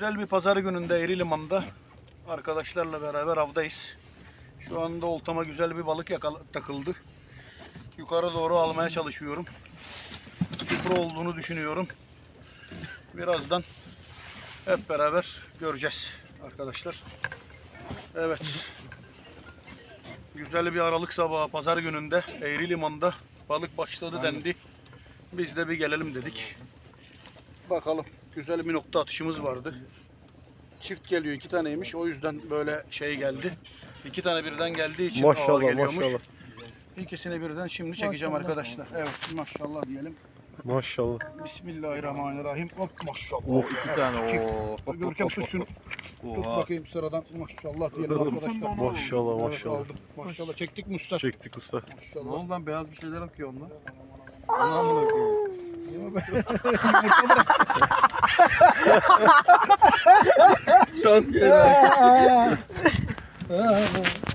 Güzel bir pazar gününde Eri Liman'da arkadaşlarla beraber avdayız. Şu anda oltama güzel bir balık takıldı. Yukarı doğru almaya çalışıyorum. Çupra olduğunu düşünüyorum. Birazdan hep beraber göreceğiz arkadaşlar. Evet. Güzel bir Aralık sabahı pazar gününde Eğri Liman'da balık başladı dendi. Biz de bir gelelim dedik. Bakalım. Güzel bir nokta atışımız vardı. Çift geliyor iki taneymiş. O yüzden böyle şey geldi. İki tane birden geldiği için ağır Maşallah geliyormuş. maşallah. İkisini birden şimdi çekeceğim arkadaşlar. Evet maşallah diyelim. Maşallah. Bismillahirrahmanirrahim. Hop maşallah. Of. iki tane. Görkem tut şunu. Tut bakayım sıradan. Maşallah diyelim arkadaşlar. Maşallah Evet, maşallah. aldım. Maşallah çektik mi usta? Çektik usta. Ne Maşallah. oldu lan beyaz bir şeyler akıyor onda. Anam bakıyor. Şans geldi.